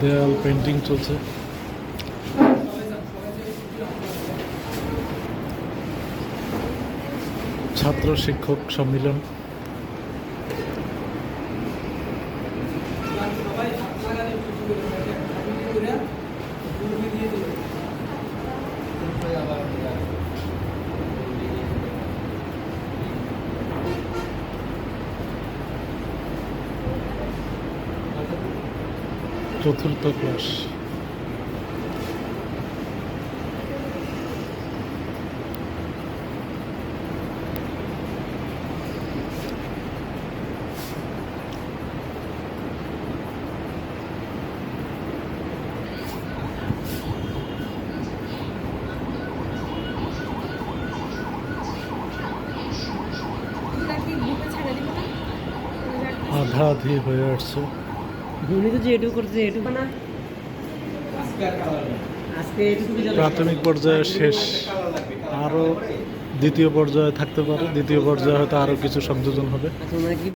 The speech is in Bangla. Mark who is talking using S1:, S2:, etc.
S1: দেয়াল পেন্টিং চলছে। ছাত্র শিক্ষক সম্মিলন। চতুর্থ ক্লাস। আধা আধি হয়ে আসছে।
S2: উনি তো যে এটুকু করছে এটুকু না আজকে এটুকু যথেষ্ট।
S1: প্রাথমিক পর্যায়ে শেষ। আরও দ্বিতীয় পর্যায়ে থাকতে পারে। দ্বিতীয় পর্যায়ে হয়তো আরও কিছু সংযোজন হবে।
S2: আচ্ছা কি